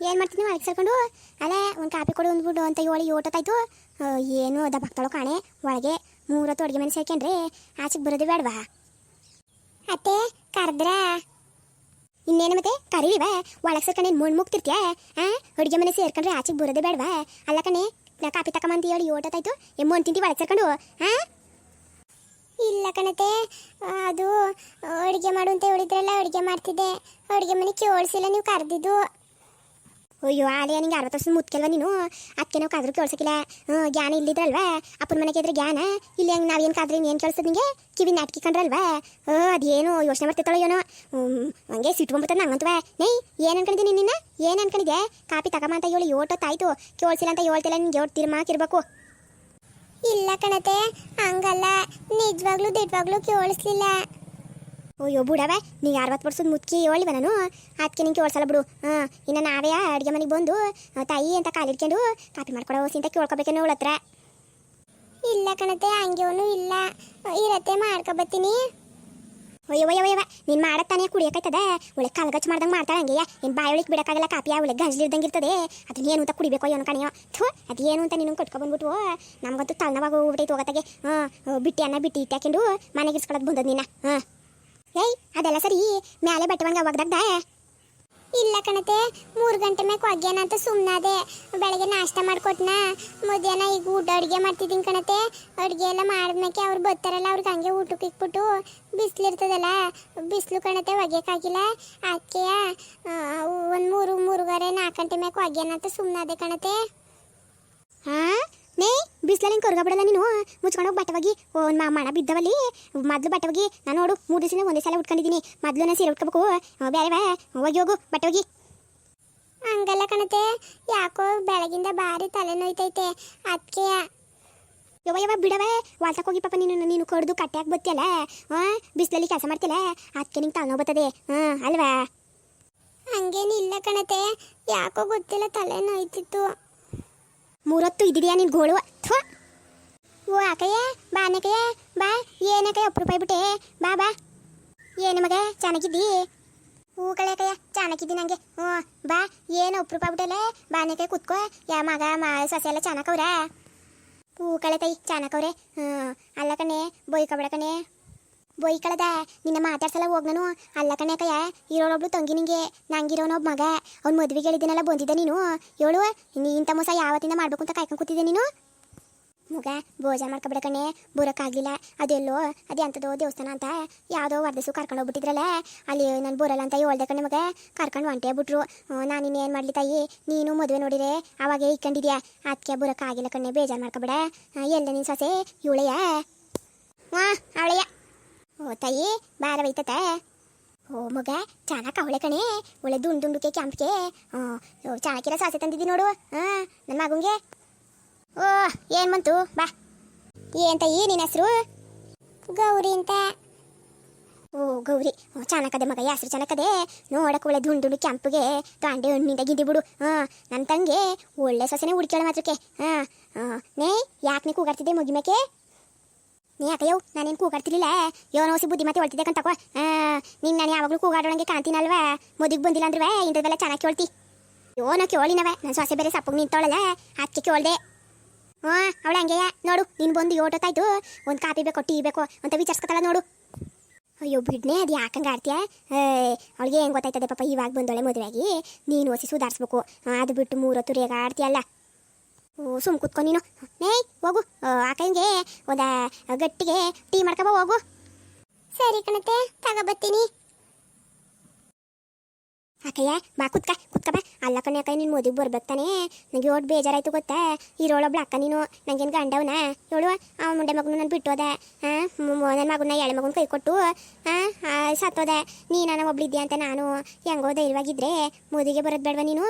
ಏನು ಮಾಡ್ತೀನಿ ಒಳಗೆ ಸರ್ಕೊಂಡು ಅಲ್ಲ ಒಂದು ಕಾಪಿ ಕೊಡು ಅಂದ್ಬಿಟ್ಟು ಅಂತ ಹೇಳಿ ಓಟತಾಯ್ತು ಏನು ಅದ ದಬ್ಬಾಕ್ತಾಳೋ ಕಾಣೆ, ಒಳಗೆ ಮೂರತ್ತು ಅಡುಗೆ ಮನೆ ಸೇರ್ಕೊಂಡ್ರೆ ಆಚೆಗೆ ಬರೋದು ಬೇಡವಾ? ಅತ್ತೆ, ಕರೆದ್ರ? ಇನ್ನೇನು ಮತ್ತೆ? ಕರೀಲಿವ ಒಳಗೆ ಸೇರ್ಕೊಂಡು ಮುಣ್ ಮುಗ್ತಿರ್ತೀಯ ಆ, ಅಡುಗೆ ಮನೆ ಸೇರ್ಕೊಂಡ್ರೆ ಆಚೆಗೆ ಬರೋದೇ ಬೇಡವಾ? ಅಲ್ಲ ಕಣೆ, ನಾ ಕಾಪಿ ತಕೊಂಬಂತ ಹೇಳಿ ಏಟೊತ್ತಾಯ್ತು ಎಮ್ಮು ತಿಂತಿ ಒಳಗೆ ಸೇರ್ಕೊಂಡು ಹಾಂ ಇಲ್ಲ ಕಣತೆ, ಅದು ಅಡುಗೆ ಮಾಡು ಅಂತ ಹೇಳಿದ್ರಲ್ಲ, ಅಡುಗೆ ಮಾಡ್ತಿದ್ದೆ. ಅಡುಗೆ ಮನೆ ಕೇಳಿಸಿಲ್ಲ ನೀವು ಕರೆದಿದ್ದು. ಅಯ್ಯೋ ಅದೇ ನಿಂಗೆ ಅರವತ್ತು ವರ್ಷದ ಮುತ್ಕೆಲ್ವ ನೀನು. ಅದಕ್ಕೆ ನಾವು ಕಾದ್ರೂ ಕೇಳ್ಸಕ್ಕಿಲ್ಲ ಜ್ಞಾನ ಇಲ್ಲಿದ್ರಲ್ವಾ ಅಪ್ಪನ ಮನೆಗೆ ಇದ್ರೆ ಜ್ಞಾನ. ಇಲ್ಲಿ ಹಂಗೆ ನಾವೇನು ಕಾದ್ರೆ ಏನು ಕೇಳಿಸ್ತದ ನಿಂಗೆ? ಕಿವಿ ನಾಟಕಿ ಕಂಡ್ರಲ್ವಾ? ಓ ಅದೇನು ಯೋಚನೆ ಬರ್ತಿತ್ತಳೋ ಏನೋ. ಹಂಗೆ ಸಿಟ್ಕೊಂಡ್ಬಿಡ್ತದೆ ನಂಗಂತವ ನೇಯ್, ಏನು ಅನ್ಕೊಂಡಿದ್ದೀನಿ ನಿನ್ನ? ಏನು ಅನ್ಕೊಂಡಿದ್ದೆ ಕಾಪಿ ತಗೊಂಬ ಅಂತ ಹೇಳಿ ಏಟೊತ್ತಾಯ್ತು ಕೇಳಿಸಿಲ್ಲ ಅಂತ ಹೇಳ್ತಿಲ್ಲ, ನಿಂಗೆ ಯೋಟ್ ತಿರ್ಮಾಕಿರ್ಬೇಕು ಇಲ್ಲ ಕಣತೆ, ಹಂಗಲ್ಲ. ನಿಜವಾಗ್ಲೂ ದಿಟ್ವಾಗ್ಲೂ ಕೇಳಿಸ್ಲಿಲ್ಲ. ಅಯ್ಯೋ ಬುಡವ, ನೀ ಅರವತ್ತು ವರ್ಷದ ಮುದುಕಿ ಹೇಳಿವ ನಾನು ಅದಕ್ಕೆ ನಿಂಗೆ ಸಲ ಬಿಡು. ಹಾಂ, ಇನ್ನು ನಾವೇ ಅಡುಗೆ ಮನೆಗೆ ಬಂದು ತಾಯಿ ಅಂತ ಕಾಲಿಡ್ಕೊಂಡು ಕಾಪಿ ಮಾಡ್ಕೊಡೋ ಅಂತ ಕೇಳ್ಕೊಬೇಕೇನೋ ಅವಳ ಇಲ್ಲ ಕಣತೆ ಹಂಗೇನು ಇಲ್ಲ. ಇರತ್ತೆ ಮಾಡ್ಕೊಬತ್ತೀನಿ ಅಯ್ಯೋ ಅಯ್ಯೋ ಅಯ್ಯವ ನೀನು ಮಾಡತ್ತಾನೆ ಕುಡಿಯೋಕೈತದ ಒಳ್ಳೆ ಕಲ್ಗಚ್ಚ ಮಾಡ್ದಂಗೆ ಮಾಡ್ತಾಳೆ ಹಂಗೆಯ? ಏನು ಬಾಯಿ ಒಳಗೆ ಬಿಡೋಕ್ಕಾಗಲ್ಲ ಕಾಪಿ ಒಳ್ಳೆ ಗಂಜಲಿರ್ದಂಗೆ ಇರ್ತದೆ. ಅದನ್ನ ಏನು ಅಂತ ಕುಡಿಬೇಕೋ ಏನೋ ಕಣಿಯೋ? ಥೂ ಅದೇನು ಅಂತ ನೀನು ಕಟ್ಕೊಬಂದ್ಬಿಟ್ಟು ನಮಗಂತೂ ತಲೆನೋವಾಗ ಹೋಗ್ಬಿಟ್ಟೈತೆ ಹೋಗತ್ತಾಗೆ. ಹಾಂ ಬಿಟ್ಟಿ ಅನ್ನ ಬಿಟ್ಟಿ ಇಟ್ಟಾಕೊಂಡು ಮನೆಗೆ ಇಸ್ಕೊಳೋದು ಬಂದದ ನೀನು. ಹಾಂ. ಏಯ್, ಅದೆಲ್ಲ ಸರಿ. ಮ್ಯಾಲೆ ಬಟ್ಟವಂಗ ಒಣಗ ಒಗ್ದಾಗ ಇಲ್ಲ ಕಣತೆ, ಮೂರು ಗಂಟೆ ಮ್ಯಾಕ್ ಒಗ್ಯಾನ ಅಂತ ಸುಮ್ಮನಾದೆ ಬೆಳಗ್ಗೆ ನಾಷ್ಟ ಮಾಡ್ಕೊಟ್ನ? ಮಧ್ಯಾಹ್ನ ಈಗ ಊಟ ಅಡುಗೆ ಮಾಡ್ತಿದ್ದೀನಿ ಕಣತೆ. ಅಡುಗೆ ಎಲ್ಲ ಮಾಡಿದ್ಮೇಕೆ ಅವ್ರು ಬರ್ತಾರಲ್ಲ, ಅವ್ರಿಗೆ ಹಂಗೆ ಊಟಕ್ಕೆ ಇಕ್ಬಿಟ್ಟು ಬಿಸಿಲಿರ್ತದಲ್ಲ, ಬಿಸಿಲು ಕಣತೆ ಒಗ್ಯಕ್ಕಾಗಿಲ್ಲ. ಅದಕ್ಕೆ ಒಂದು ಮೂರು, ಮೂರುವರೆ ನಾಲ್ಕು ಗಂಟೆ ಮ್ಯಾಕ್ ಒಗ್ಯಾನ ಅಂತ ಸುಮ್ಮನಾದೆ ಕಣತೆ. ಬಿಸಿಲಲ್ಲಿ ಹಿಂಗೆ ಕರ್ಗಬಿಡಲ್ಲ ನೀನು? ಮುಚ್ಕೊಂಡು ಹೋಗಿ ಬಟ್ಟೆ ಒಗಿ ಒಂದು ಮಣ ಬಿದ್ದವಲ್ಲಿ. ಮೊದಲು ಬಟ್ಟೆ ನಾನು ನೋಡು ಮೂರು ದಿವಸದಿಂದ ಒಂದೇ ಸಲ ಉಟ್ಕೊಂಡಿದ್ದೀನಿ. ಮೊದಲು ನಾನು ಸೀರೆ ಉಟ್ಕೋಬೇಕು. ಬೇರೆ ಬೇ ಹೋಗಿ ಹೋಗು ಬಟ್ಟೆ ಒಗಿ ಹಂಗಲ್ಲ ಕಣತೆ. ಯಾಕೋ ಬೆಳಗಿಂದ ಭಾರಿ ತಲೆ ನೋಯ್ತೈತೆ. ಅದಕ್ಕೆ ಯವ ಯವ ಬಿಡವೆ ವಾಲ್ತಕ್ಕೆ ಹೋಗಿ ಪಾಪ ನೀನು ನೀನು ಕಡ್ದು ಕಟ್ಟೆಯಾಗಿ ಬತ್ತಿಯಲ್ಲ? ಹಾಂ ಬಿಸಿಲಲ್ಲಿ ಕೆಲಸ ಮಾಡ್ತಿಲ್ಲ? ಅದಕ್ಕೆ ನಿಂಗೆ ತಲೆನೋವು ಬರ್ತದೆ. ಹಾಂ ಅಲ್ವಾ? ಹಂಗೇನಿಲ್ಲ ಕಣತೆ. ಯಾಕೋ ಗೊತ್ತಿಲ್ಲ ತಲೆ ನೋಯ್ತಿತ್ತು. ಮೂರೊತ್ತು ಇದೆಯಾ ನಿನ್ ಗೋಳು? ಥು! ಓ ಅಕ್ಕಯ್ಯ, ಬಾ ಅನ್ನಕಯ್ಯ ಬಾ. ಏನಕ್ಕಯ್ಯ ಒಪ್ಪು ರೂಪಾಯಿ ಬಾ ಬಾ. ಏನು ಮಗ ಚೆನ್ನಾಗಿದ್ದಿ ಹೂ ಕಳೆಯಕಯ್ಯ ಚೆನ್ನಾಗಿದ್ದಿ ನಂಗೆ. ಹ್ಞೂ, ಬಾ. ಏನು ಒಪ್ಪು ರೂಪಾಯಿ ಬಿಟ್ಟಲೆ ಕುತ್ಕೋ. ಯಾ ಮಗ, ಮಾ, ಸೊಸೆ ಎಲ್ಲ ಚೆನ್ನಾಗವ್ರ ಹೂ ಕಳೆ ಕೈ ಚೆನ್ನಾಕವ್ರೆ ಹ್ಞೂ, ಅಲ್ಲ ಕಣೆ ಬೊಯ್ಕೊಬೇಡ ಕಣೆ. ಬೊಯ್ಕಳದ ನಿನ್ನ ಮಾತಾಡ್ಸಲ್ಲ ಹೋಗ್ ನಾನು ಅಲ್ಲ ಇರೋನ ಇರೋಳೊಬ್ಳು ತಂಗಿ ನಿಂಗೆ. ನಂಗಿರೋನೊಬ್ಬ ಮಗ. ಅವ್ನ ಮದುವೆಗೆ ಹೇಳಿದ್ದೀನಲ್ಲ, ಬಂದಿದ್ದೆ ನೀನು. ಹೇಳು ನೀ ಇಂಥ ಮೋಸ ಯಾವತ್ತಿಂದ ಮಾಡ್ಬೇಕು ಅಂತ ಕಾಯ್ಕೊಂಡು ಕೂತಿದ್ದೆ ನೀನು? ಮಗ, ಭೋಜನ ಮಾಡ್ಕೊಬಿಡ ಕಣೆ ಬರೋಕ್ಕಾಗಲಿಲ್ಲ. ಅದೆಲ್ಲೋ, ಅದೇ ಅಂತದೋ ದೇವಸ್ಥಾನ ಅಂತ ಯಾವುದೋ ವರ್ಧಸು ಕರ್ಕೊಂಡು ಹೋಗ್ಬಿಟ್ಟಿದ್ರಲ್ಲ, ಅಲ್ಲಿ ನಾನು ಬೋರಲ್ಲ ಅಂತ ಹೇಳ್ದೆ ಕಣೆ ಮಗ. ಕರ್ಕೊಂಡು ಹೊಂಟೆ ಬಿಟ್ರು. ನಾನು ಏನ್ ಮಾಡಲಿ ತಾಯಿ? ನೀನು ಮದುವೆ ನೋಡಿರೆ ಇಕ್ಕಂಡಿದ್ಯಾ ಇಕ್ಕೊಂಡಿದ್ಯಾ? ಅದಕ್ಕೆ ಬರೋಕ್ಕಾಗಿಲ್ಲ ಕಣೆ ಬೇಜಾರು ಮಾಡ್ಕೊಬೇಡ. ಎಲ್ಲ ನಿನ್ನ ಸೊಸೆ? ಇವಳೆಯ? ಹಾಂ ಅವಳೆಯ. ಓ, ತಾಯಿ ಬಾರ ಬೈತತ ಓ, ಮಗ ಚೆನ್ನಾಕ ಅವಳೆ ಕಣೆ, ಒಳ್ಳೆ ದುಂಡು ದುಂಡುಕೆ, ಕ್ಯಾಂಪ್ಗೆ. ಹ್ಞೂ ಚೆನ್ನಾಗಿರೋ ಸಾಸೆ ತಂದಿದ್ದಿ ನೋಡು. ಹಾಂ ನನ್ನ ಮಗುಂಗೆ. ಓ, ಏನ್ ಬಂತು ಬಾ. ಏನ್ ತಾಯಿ ನಿನ್ನ ಹೆಸರು? ಗೌರಿ ಅಂತ. ಓ, ಗೌರಿ. ಓ ಚೆನ್ನಾಕದೆ ಮಗ ಹೆಸರು ಚೆನ್ನಾಕದೆ ನೋಡಕ್ಕೆ ಒಳ್ಳೆ ದುಂಡು ದುಂಡು ಕೆಂಪಗೆ. ತಾಂಡೆ ಹಣ್ಣಿಂದ ಗಿದ್ದಿ ಬಿಡು. ಹಾ ನನ್ನ ತಂಗೆ ಒಳ್ಳೆ ಸೊಸೆನೇ ಹುಡ್ಕೇಳ ಮಾತ್ರಕ್ಕೆ. ಹಾ ನೇ, ಯಾಕೆ ನೀ ಕೂಗಾಡ್ತಿದ್ದೆ ಮುಗಿಮಕ್ಕೆ ನೀ ಯಾಕಯ್ಯವ್ ನಾನೇನು ಕೂಗಾಡ್ತಿರ್ಲಿಲ್ಲ? ಯೋನೋ ಹೊಸ ಬುದ್ಧಿ ಮತ್ತೆ ಹೊಳ್ತಿದ್ದೆ ಕಂತಕೋ ನಿನ್ನ ನಾನು ಯಾವಾಗಲೂ ಕೂಗಾಡೋಣಂಗೆ ಕಾಣ್ತೀನಲ್ವಾ? ಮುದಿಗ್ ಬಂದಿಲ್ಲ ಅಂದ್ರೆ ಇಂಥದ್ದೆಲ್ಲ ಚೆನ್ನಾಗಿ ಕೇಳ್ತಿ ಯೋನ ಕೇಳಿನವ. ನನ್ನ ಸೊಸೆ ಬೇರೆ ಸಪ್ಪಗೆ ನಿಂತವಳಲ್ಲ ಅದಕ್ಕೆ ಕೇಳ್ದೆ. ಹಾಂ, ಅವಳ ಹಂಗೆಯ? ನೋಡು, ನೀನು ಬಂದು ಏಟೊತ್ತಾಯ್ತು ಒಂದು ಕಾಪಿ ಬೇಕೋ, ಟೀ ಬೇಕೋ ಅಂತ ವಿಚಾರಿಸ್ಕೊತಾಳ, ನೋಡು. ಅಯ್ಯೋ, ಬಿಡ್ನೆ, ಅದು ಯಾಕಂಗೆ ಆಡ್ತೀಯ? ಅವಳಿಗೆ ಹೆಂಗೆ ಗೊತ್ತಾಯ್ತದೆ ಪಾಪ, ಇವಾಗ ಬಂದೊಳೆ ಮದುವೆಯಾಗಿ ನೀನು ಹೊಸಿ ಸುಧಾರಿಸ್ಬೇಕು. ಅದು ಬಿಟ್ಟು ಮೂರೊತ್ತು ರೇಗ ಆಡ್ತೀಯಲ್ಲ. ಸುಮ್ ಕುತ್ಕೊ ನೀನು. ನೇಯ್ ಹೋಗು. ಆಕಂಗೆ ಒಂದು ಗಟ್ಟಿಗೆ ಟೀ ಮಾಡ್ಕೊಬ, ಹೋಗು. ಸರಿ ಕಣತೆ ತಗೋಬತ್ತೀನಿ ಅಕ್ಕಯ್ಯ ಬಾ ಕುತ್ಕ ಕುತ್ಕ ಬಾ. ಅಲ್ಲ ಕಣೆ ನೀನು ಮದುವೆ ಬರ್ಬೇಕು ತಾನೇ ನನಗೆ ಓಟ್ ಬೇಜಾರಾಯ್ತು ಗೊತ್ತಾ? ಇರೋಳೊಬ್ಳು ಅಕ್ಕ ನೀನು. ನಂಗೇನು ಗಂಡವನ? ಹೇಳುವ ಆ ಮುಂಡೆ ಮಗನು ನಾನು ಬಿಟ್ಟೋದ. ಹಾಂ ನನ್ನ ಮಗನ ಎಳೆ ಮಗನ ಕೈ ಕೊಟ್ಟು ಹಾಂ ನೀ ನಾನು ಒಬ್ಳಿದ್ಯಾ ಅಂತ ನಾನು ಹೆಂಗೋ ಧೈರ್ಯವಾಗಿದ್ರೆ ಮೋದಿಗೆ ಬರೋದು ಬೇಡವಾ ನೀನು.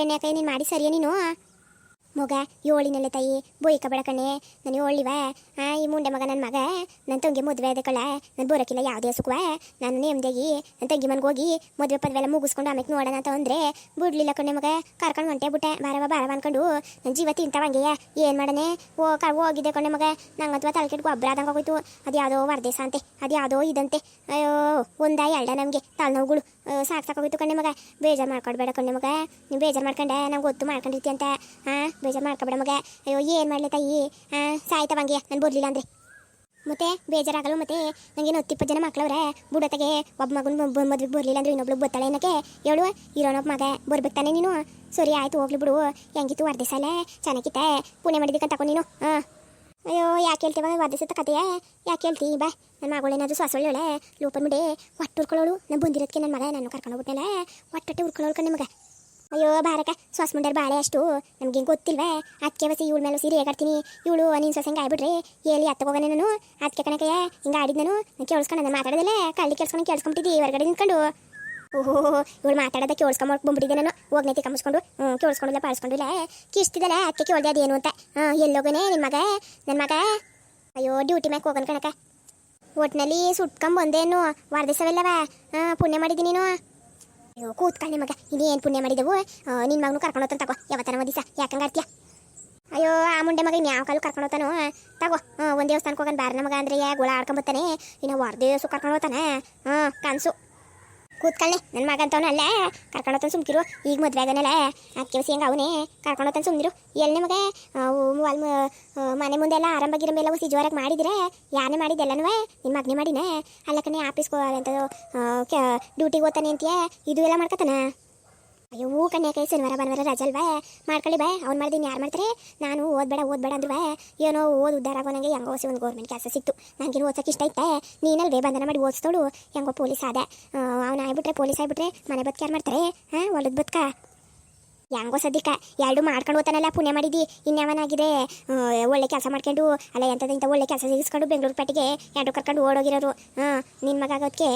ಏನ್ಯಾಕ ನೀನು ಮಾಡಿ ಸರಿಯೇ ನೀನು? ಮಗ ಏಳಿನಲ್ಲ ತಾಯಿ ಬೋಯ್ಕ ಕಣೆ ನಾನು ಏಳಿವ ಆ, ಈ ಮುಂಡೆ ಮಗ ನನ್ನ ಮಗ ನನ್ನ ತಂಗಿ ಮದುವೆ ಅದೇ ಕಳ ನಾನು ಬೋರಕ್ಕಿಲ್ಲ ಯಾವುದೇ ಸುಖವ. ನಾನು ನೇಮ್ದಾಗಿ ನನ್ನ ತಂಗಿ ಮನೆಗೆ ಹೋಗಿ ಮದುವೆ ಪದವೆಲ್ಲ ಮುಗಿಸ್ಕೊಂಡು ಆಮೇಲೆ ನೋಡೋಣ ಅಂತ ಅಂದ್ರೆ, ಬಿಡ್ಲಿಲ್ಲ ಕಣೆ ಮಗ. ಕರ್ಕೊಂಡು ಹೊಂಟೆ ಬಿಟ್ಟೆ ಬಾರವ ಬಾರವ ಅನ್ಕೊಂಡು ನನ್ನ ಜೀವ ತಿಂತವಂಗೆಯ ಏನು ಮಾಡನೆ ಓ, ಕ ಹೋಗಿದ್ದೆ ಕಣೆ ಮಗ. ನಂಗಂತವ ತಲೆಕೆಟ್ಟು ಗೊಬ್ಬರ ಆದಂಗೆ ಹೋಗೋಯ್ತು ಅದು ಯಾವುದೋ ವರದೇಶ ಅಂತೆ, ಅದು ಯಾವುದೋ ಇದಂತೆ. ಅಯ್ಯೋ, ಒಂದ ಎರಡ ನಮಗೆ, ತಲೆನೋವುಗಳು. ಸಾಕು ಸಾಕಾಗೋಯ್ತು ಕಣ್ಣೆ ಮಗ. ಬೇಜಾರು ಮಾಡ್ಕೊಡ್ಬೇಡ ಕಣ್ಣೆ ಮಗ. ನೀವು ಬೇಜಾರು ಮಾಡ್ಕೊಂಡೆ, ನಂಗೆ ಗೊತ್ತು ಮಾಡ್ಕೊಂಡಿರ್ತಿ ಅಂತ. ಹಾಂ ಬೇಜಾರು ಮಾಡ್ಕೊಬೇಡ ಮಗ. ಅಯ್ಯೋ, ಏನು ಮಾಡಲಿ ತಾಯಿ? ಸಾಯ್ತಾ ಸಾಯ್ತವಂಗೆ ನಾನು ಬರಲಿಲ್ಲ ಅಂದರೆ. ಮತ್ತೆ ಬೇಜಾರಾಗಲ್ಲ ಮತ್ತೆ ನನಗೆ ಹತ್ತಿಪ್ಪತ್ತು ಜನ ಮಕ್ಕಳವ್ರೆ ಬುಡತೆಗೆ ಒಬ್ಬ ಮಗನ ಮದುವೆಗೆ ಬರಲಿಲ್ಲ ಅಂದ್ರೆ ಇನ್ನೊಬ್ಳು ಬತ್ತಾಳೆ ಏನಕ್ಕೆ? ಹೇಳು, ಇರೋನೊಬ್ಬ ಮಗ ಬರ್ಬೇಕು ತಾನೆ ನೀನು? ಸರಿ ಆಯ್ತು, ಹೋಗ್ಲಿ ಬಿಡು. ಹೆಂಗಿತ್ತು ಅರ್ಧ ಸಾಲೆ? ಚೆನ್ನಾಗಿತ್ತೆ? ಪುಣೆ ಮಾಡಿದ್ದಕ್ಕಂತ ತಕೊ ನೀನು? ಹಾಂ ಅಯ್ಯೋ, ಯಾಕೆ ಹೇಳ್ತೀವ ಸುತ್ತ ಕತೆಯ ಯಾಕೆ ಹೇಳ್ತಿ ಬಾ. ನನ್ನ ಮಗಳೇನಾದ್ರು ಸೊಸೊಳ್ಳೆ ಲೋಪನ್ ಬಿಡಿ ಒಟ್ಟು ಉರ್ಕೊಳ್ಳೋಳು. ನಾನು ಬಂದಿರೋದಕ್ಕೆ ನನ್ನ ಮಗ ನಾನು ಕರ್ಕೊಂಡು ಹೋಗ್ಬಿಟ್ಟೆಲ್ಲ ಒಟ್ಟೊಟ್ಟೆ ಉರ್ಕೊಳ್ಳೋಳು ನಿಮಗೆ ಮಗ. ಅಯ್ಯೋ ಬಾರಕ ಶ್ವಾಸ ಮುಂಡರ್ ಬಾಳೆ ಅಷ್ಟು. ನಮ್ಗೆ ಗೊತ್ತಿಲ್ವೇ? ಅದಕ್ಕೆ ಬಸಿ ಇವಳ ಮೇಲೆ ಸೀರೆ ಹೇಗಾಡ್ತೀನಿ. ಇವಳು ನೀನು ಸೊಸೆ ಹಿಂಗೆ ಆಗ್ಬಿಡ್ರಿ ಎಲ್ಲಿ ಅತ್ತ ಹೋಗೋನೆ ನಾನು? ಅದಕ್ಕೆ ಕಣಕಯ್ಯ, ಹಿಂಗೆ ಆಡಿದ್ ನಾನು. ಕೇಳಿಸ್ಕೊಂಡು ನಾನು ಮಾತಾಡೋದಲ್ಲೇ? ಕಳ್ಳಿ ಕೇಳಿಸ್ಕೊಂಡು ಕೇಳಿಸ್ಕೊಂಬಿಟ್ಟಿದ್ದಿ, ಹೊರಗಡೆ ನಿಂತ್ಕೊಂಡು. ಓಹೋ, ಇವಳು ಮಾತಾಡೋದ ಕೇಳಿಸ್ಕೊಂಬಕ್ ಬಂದ್ಬಿಟ್ಟಿದ್ದೆ ನಾನು. ಹೋಗ್ನೈತಿ ಕಮ್ಮಿಸ್ಕೊಂಡು ಹ್ಞೂ ಕೇಳಿಸ್ಕೊಂಡಿಲ್ಲ, ಪಾಳಿಸ್ಕೊಂಡಿಲ್ಲ. ಕಿಸ್ತಿದ್ದಲ್ಲ ಅದಕ್ಕೆ ಕೇಳಿದೆ ಅದೇನು ಅಂತ. ಹಾಂ ಎಲ್ಲೋಗನೆ ನಿಮ್ಮ ಮಗ? ನನ್ನ ಮಗ? ಅಯ್ಯೋ, ಡ್ಯೂಟಿ ಮ್ಯಾಕ್ ಹೋಗೋಣ ಕಣಕ. ಒಟ್ನಲ್ಲಿ ಸುಟ್ಕೊಂಬಂದೇನು ವಾರದಿಸವೆಲ್ಲವ ಹಾಂ, ಪುಣ್ಯ ಮಾಡಿದ್ದೀನಿ ನೀನು. ಕೂತ್ಕೊಳ್ಳಿ ಮಗ. ಇನ್ನೇನು ಪುಣ್ಯ ಮಾಡಿದೆವು? ನಿನ್ನ ಮಗನು ಕರ್ಕೊಂಡು ಹೋಗ್ತಾನೆ ತಗೋ. ಯಾವತ್ತನ ದಿವಸ. ಯಾಕಂಗೆ ಆಡ್ತೀಯ? ಅಯ್ಯೋ, ಆ ಮುಂಡೆ ಮಗ ಇನ್ಯಾವ ಕಾಲು ಕರ್ಕೊಂಡು ಹೋಗ್ತಾನೋ? ತಗೋ. ಒಂದು ದೇವಸ್ಥಾನಕ್ಕೆ ಹೋಗೋಣ ಬಾರನ ಮಗ ಅಂದ್ರೆ ಗೋಳ ಆಡ್ಕೊಂಬತ್ತಾನೆ ಇನ್ನು ಹೊರ ದಿವಸ ಕರ್ಕೊಂಡು ಹೋಗ್ತಾನೆ. ಹಾಂ ಕನಸು. ಕೂತ್ಕೊಳ್ಳಿ ನನ್ನ ಮಗ ಅಂತವನ ಅಲ್ಲ. ಕರ್ಕೊಂಡೋತನ ಸುಮ್ಕಿರು. ಈಗ ಮದುವೆ ಆಗನಲ್ಲ ಅದಕ್ಕೆ ಹೆಂಗೆ ಅವನೇ. ಕರ್ಕೊಂಡೋತನ ಸುಮ್ನಿರು. ಎಲ್ಲಿ ಮಗ ಅಲ್ಲಿ ಮನೆ ಮುಂದೆ ಎಲ್ಲ ಆರಂಭ ಗಿರಂಬೆ ಎಲ್ಲ ಹುಸಿ ಜೋರಾಗಿ ಮಾಡಿದ್ರೆ? ಯಾನೇ ಮಾಡಿದ್ದೆಲ್ಲನೂ ನಿಮ್ಮ ಮಗನೇ ಮಾಡಿನೇ? ಅಲ್ಲ ಕಣೆ ಆಫೀಸ್ಗೆ ಎಂಥದ್ದು ಡ್ಯೂಟಿಗೆ ಹೋಗ್ತಾನೆ ಅಂತೀಯ? ಇದು ಎಲ್ಲ ಮಾಡ್ಕೊತಾನ ಅಯ್ಯೋ, ಕನ್ಯಾಕ ಶನಿವಾರ, ಭಾನುವಾರ ರಜೆ ಬಾಯ್ ಮಾಡ್ಕೊಳ್ಳಿ ಬಾಯ್ ಅವ್ನು ಮಾಡ್ದೀನಿ ಯಾರು ಮಾಡ್ತಾರೆ? ನಾನು ಓದ್ಬೇಡ ಓದ್ಬೇಡ ಬಾಯ ಏನೋ ಓದ್ ಉದ್ದಾರ ಆಗೋ ನನಗೆ ಹೆಂಗೋ ಒಂದು ಗೌರ್ಮೆಂಟ್ ಕೆಲಸ ಸಿಕ್ತು. ನನಗೇನು ಓದ್ಸಕ್ಕೆ ಇಷ್ಟ ಐತೆ. ನೀನಲ್ಲಿ ಬಂಧನ ಮಾಡಿ ಓದಿಸ್ತೋಳು ಹೆಂಗೋ ಪೊಲೀಸ್ ಆದ. ಅವನು ಆಗ್ಬಿಟ್ರೆ, ಪೊಲೀಸ್ ಆಗ್ಬಿಟ್ರೆ ಮನೆ ಬದುಕು ಯಾರು ಮಾಡ್ತಾರೆ? ಹಾಂ ಒಳ್ಳದ ಬದುಕ? ಹೆಂಗೋ ಸದ್ಯಕ್ಕ ಎರಡು ಮಾಡ್ಕೊಂಡು ಹೋಗ್ತಾನಲ್ಲ, ಪುಣ್ಯ ಮಾಡಿದಿ. ಇನ್ಯಾವನಾಗಿದೆ? ಒಳ್ಳೆ ಕೆಲಸ ಮಾಡ್ಕೊಂಡು, ಅಲ್ಲ ಎಂಥದ್ದು ಇಂಥ ಒಳ್ಳೆ ಕೆಲಸ ಸಿಗಿಸ್ಕೊಂಡು ಬೆಂಗಳೂರು ಪಟ್ಟಿಗೆ ಎರಡು ಕರ್ಕೊಂಡು ಓಡೋಗಿರೋರು? ಹಾಂ ನಿನ್ನ ಮಗ ಆಗೋದಕ್ಕೆ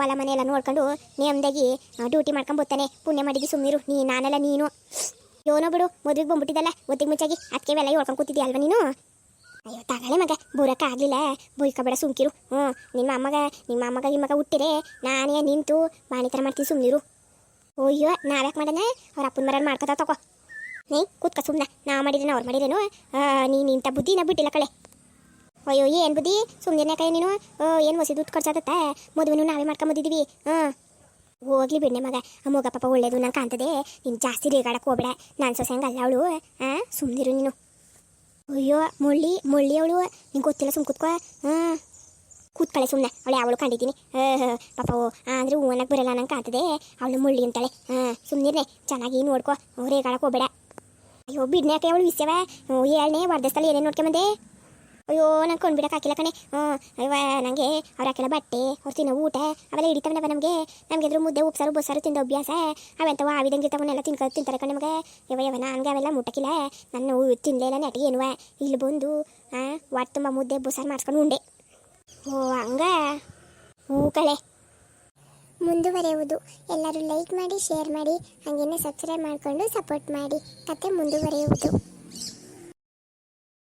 ಹೊಲ ಮನೆ ಎಲ್ಲ ನೋಡ್ಕೊಂಡು ನೇಮ್ದಾಗಿ ಡ್ಯೂಟಿ ಮಾಡ್ಕೊಂಡು ಬರ್ತಾನೆ ಪುಣ್ಯ ಮಾಡಿದಿ ಸುಮ್ಮಿರು ನೀ, ನಾನೆಲ್ಲ ನೀನು. ಯೋನೋ ಬಿಡು, ಮದುವೆಗೆ ಬಂದ್ಬಿಟ್ಟಿದ್ದಲ್ಲ. ಒತ್ತಿಗೆ ಮುಂಚಾಗಿ ಅದಕ್ಕೆ ಎಲ್ಲ ಹೇಳ್ಕೊಂಡು ಕೂತಿದ್ದಿ ಅಲ್ವಾ ನೀನು? ಅಯ್ಯೋ, ತಗಳೆ ಮಗ ಬೂರಕ್ಕ ಆಗ್ಲಿಲ್ಲ. ಬುಯ್ಕಬೇಡ ಸುಮ್ಕಿರು. ಹ್ಞೂ ನಿಮ್ಮ ಅಮ್ಮಗ ನಿಮ್ಮ ಅಮ್ಮಗ ಈ ಮಗ ಹುಟ್ಟಿರೆ ನಾನೇ ನಿಂತು ಬಾಣಿ ಥರ ಮಾಡ್ತೀನಿ ಸುಮ್ಮನಿರು ಅಯ್ಯೋ ನಾವ್ಯಾಕೆ ಮಾಡೋಣ ಅವ್ರ ಅಪ್ಪನ ಮರ ಮಾಡ್ಕೊತಾವ ತಗೋ ನೀ ಕೂತ್ಕ ಸುಮ್ಮನೆ ನಾ ಮಾಡಿದ್ರೇನು, ಅವ್ರು ಮಾಡಿದ್ರೇನು ನೀನು ಇಂಥ ಬುದ್ಧಿನ ಬಿಟ್ಟಿಲ್ಲ ಕಳೆ ಅಯ್ಯೋ, ಏನು ಬುದ್ಧಿ? ಸುಮ್ಮನೆ ಕೈ ನೀನು? ಏನು ಹೊಸಿ ದುಡ್ಡು ಖರ್ಚಾಗತ್ತೆ ಮದುವೆನೂ ನಾವೇ ಮಾಡ್ಕೊಂಬಂದಿದ್ದೀವಿ ಹಾಂ ಹೋಗ್ಲಿ ಬಿಡ್ನೆ ಮಗ. ಆ ಮಗ ಪಾಪ ಒಳ್ಳೇದು ನಂಗೆ ಕಾಣ್ತದೆ. ನೀನು ಜಾಸ್ತಿ ರೇಗಾಡಕ್ಕೆ ಹೋಗ್ಬೇಡ. ನಾನು ಸೊಸೆ ಹಂಗಲ್ಲ ಅವಳು. ಹಾಂ ಸುಮ್ಮನಿರು ನೀನು. ಅಯ್ಯೋ, ಮುಳ್ಳಿ ಮುಳ್ಳಿ ಅವಳು. ನಿಂಗೆ ಗೊತ್ತಿಲ್ಲ ಸುಮ್ ಕೂತ್ಕೋ. ಹಾಂ ಕೂತ್ಕಳೆ ಸುಮ್ಮನೆ ಅವಳು ಯಾವಳು ಕಂಡಿದ್ದೀನಿ. ಪಾಪ ಅಂದರೆ ಓನಕ್ಕೆ ಬರಲ್ಲ ನಂಗೆ ಕಾಣ್ತದೆ. ಅವಳು ಮುಳ್ಳಿ ಅಂತಾಳೆ. ಹಾಂ ಸುಮ್ಮನಿರ್ನೆ ಚೆನ್ನಾಗಿ ನೋಡ್ಕೊ. ರೇಗಾಡಕ್ಕೆ ಹೋಗ್ಬೇಡ. ಅಯ್ಯೋ, ಬಿಡ್ನೆ ಅವಳು ವಿಷಯವ? ಏಳನೇ ವರ್ಧಸ್ಥಳ ಏನೇನು ನೋಡ್ಕೊಂಬಂದೆ ಅಯ್ಯೋ, ನಂಗೆ ಕೊಂಡ್ಬಿಡಕ್ಕೆ ಹಾಕಿಲ್ಲ ಕಣೆ. ಹ್ಞೂ ಅಯ್ಯವ ನನಗೆ ಅವ್ರು ಹಾಕಿಲ್ಲ ಬಟ್ಟೆ, ಅವ್ರು ತಿನ್ನೋ ಊಟ, ಅವೆಲ್ಲ ಹಿಡಿತಾವನವ ನಮಗೆ. ನಮಗೆ ಅದ್ರ ಮುದ್ದೆ, ಉಪ್ಸಾರು, ಬಸ್ಸಾರು ತಿಂದ ಅಭ್ಯಾಸ. ಅವೆಂತವ ಆವಿದಂಗೆ ಇರ್ತಾವನ್ನೆಲ್ಲ ತಿನ್ಕೊ ತಿಂತಾರೆ ಕಣೆ ನಮಗೆ. ಯವ ಯವ ನನಗೆ ಅವೆಲ್ಲ ಮುಟ್ಟಕ್ಕಿಲ್ಲ ನಾನು ತಿನ್ನಲೇ ಇಲ್ಲ ನೆಟ್ಟಿಗೆ ಏನುವ? ಇಲ್ಲಿ ಬಂದು ಹಾಂ ತುಂಬ ಮುದ್ದೆ, ಬಸ್ಸಾರು ಮಾಡಿಸ್ಕೊಂಡು ಉಂಡೆ. ಓ ಹಂಗ? ಹೂ ಕಳೆ ಮುಂದುವರೆಯುವುದು. ಎಲ್ಲರೂ ಲೈಕ್ ಮಾಡಿ ಶೇರ್ ಮಾಡಿ, ಹಾಗೇನೆ ಸಬ್ಸ್ಕ್ರೈಬ್ ಮಾಡಿಕೊಂಡು ಸಪೋರ್ಟ್ ಮಾಡಿ. ಕತೆ ಮುಂದುವರೆಯುವುದು.